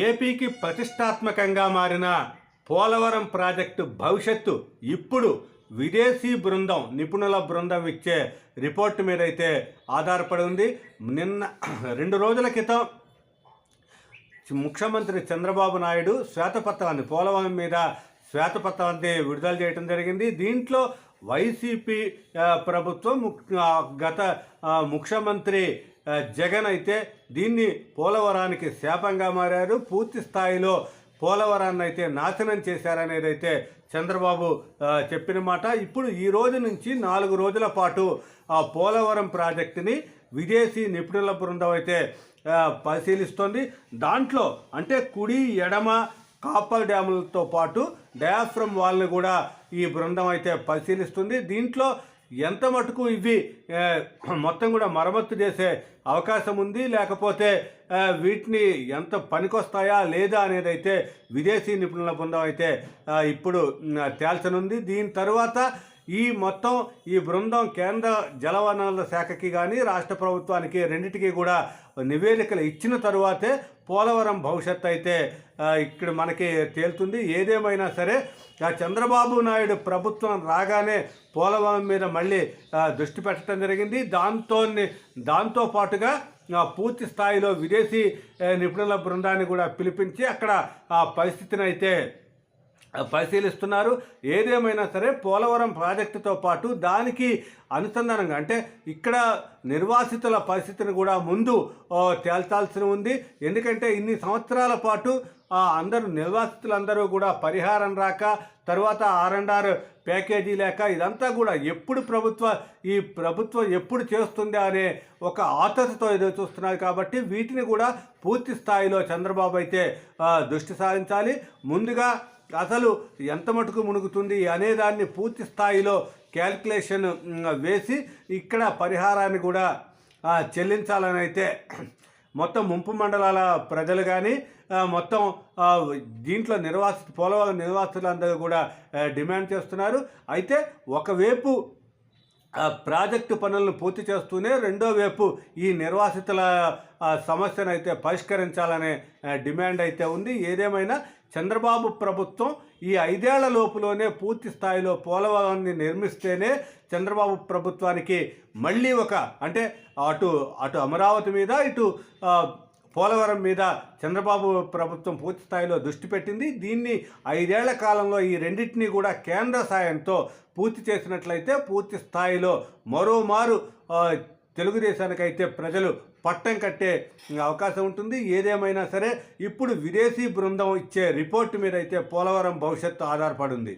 ఏపీకి ప్రతిష్టాత్మకంగా మారిన పోలవరం ప్రాజెక్టు భవిష్యత్తు ఇప్పుడు విదేశీ బృందం నిపుణుల బృందం ఇచ్చే రిపోర్టు మీదైతే ఆధారపడి ఉంది. నిన్న రెండు రోజుల క్రితం ముఖ్యమంత్రి చంద్రబాబు నాయుడు శ్వేతపత్రాన్ని పోలవరం మీద శ్వేతపత్రాన్ని విడుదల చేయడం జరిగింది. దీంట్లో వైసీపీ ప్రభుత్వం గత ముఖ్యమంత్రి జగన్ అయితే దీన్ని పోలవరానికి శాపంగా మారారు. పూర్తి స్థాయిలో పోలవరాన్ని అయితే నాశనం చేశారనేది అయితే చంద్రబాబు చెప్పిన మాట. ఇప్పుడు ఈ రోజు నుంచి నాలుగు రోజుల పాటు ఆ పోలవరం ప్రాజెక్టుని విదేశీ నిపుణుల బృందం అయితే పరిశీలిస్తోంది. దాంట్లో అంటే కుడి ఎడమ కాపర్ డ్యాములతో పాటు డయాఫ్రమ్ వాళ్ళని కూడా ఈ బృందం అయితే పరిశీలిస్తుంది. దీంట్లో ఎంత మటుకు ఇవి మొత్తం కూడా మరమ్మత్తు చేసే అవకాశం ఉంది. లేకపోతే వీటిని ఎంత పనికొస్తాయా లేదా అనేది అయితే విదేశీ నిపుణుల బృందం అయితే ఇప్పుడు తేల్చనుంది. దీని తర్వాత ఈ మొత్తం ఈ బృందం కేంద్ర జలవనరుల శాఖకి కానీ రాష్ట్ర ప్రభుత్వానికి రెండింటికి కూడా నివేదికలు ఇచ్చిన తరువాతే పోలవరం భవిష్యత్తు అయితే ఇక్కడ మనకి తేలుతుంది. ఏదేమైనా సరే ఆ చంద్రబాబు నాయుడు ప్రభుత్వం రాగానే పోలవరం మీద మళ్ళీ దృష్టి పెట్టడం జరిగింది. దాంతో దాంతో పాటుగా పూర్తి స్థాయిలో విదేశీ నిపుణుల బృందాన్ని కూడా పిలిపించి అక్కడ ఆ పరిస్థితిని అయితే పరిశీలిస్తున్నారు. ఏదేమైనా సరే పోలవరం ప్రాజెక్టుతో పాటు దానికి అనుసంధానంగా అంటే ఇక్కడ నిర్వాసితుల పరిస్థితిని కూడా ముందు తేల్చాల్సి ఉంది. ఎందుకంటే ఇన్ని సంవత్సరాల పాటు ఆ, అందరూ నిర్వాసితులందరూ కూడా పరిహారం రాక తర్వాత ఆర్ అండ్ ఆర్ ప్యాకేజీ లేక ఇదంతా కూడా ఎప్పుడు ప్రభుత్వ ఈ ప్రభుత్వం ఎప్పుడు చేస్తుంది అనే ఒక ఆతృతతో ఎదురు చూస్తున్నారు కాబట్టి వీటిని కూడా పూర్తి స్థాయిలో చంద్రబాబు అయితే దృష్టి సారించాలి. ముందుగా అసలు ఎంత మటుకు మునుగుతుంది అనేదాన్ని పూర్తి స్థాయిలో క్యాల్కులేషన్ వేసి ఇక్కడ పరిహారాన్ని కూడా చెల్లించాలని అయితే మొత్తం ముంపు మండలాల ప్రజలు కానీ మొత్తం దీంట్లో నిర్వాసిత పోలవరం నిర్వాసితులందరూ కూడా డిమాండ్ చేస్తున్నారు. అయితే ఒకవైపు ప్రాజెక్టు పనులను పూర్తి చేస్తూనే రెండో వైపు ఈ నిర్వాసితుల సమస్యను అయితే పరిష్కరించాలనే డిమాండ్ అయితే ఉంది. ఏదేమైనా చంద్రబాబు ప్రభుత్వం ఈ ఐదేళ్ళ లోపులోనే పూర్తి స్థాయిలో పోలవరాన్ని నిర్మిస్తేనే చంద్రబాబు ప్రభుత్వానికి మళ్ళీ ఒక అంటే అటు అటు అమరావతి మీద ఇటు పోలవరం మీద చంద్రబాబు ప్రభుత్వం పూర్తి స్థాయిలో దృష్టి పెట్టింది. దీన్ని ఐదేళ్ళ కాలంలో ఈ రెండింటినీ కూడా కేంద్ర సాయంతో పూర్తి చేసినట్లయితే పూర్తి స్థాయిలో మరోమారు తెలుగుదేశానికైతే ప్రజలు పట్టం కట్టే అవకాశం ఉంటుంది. ఏదేమైనా సరే ఇప్పుడు విదేశీ బృందం ఇచ్చే రిపోర్టు మీద అయితే పోలవరం భవిష్యత్తు ఆధారపడి ఉంది.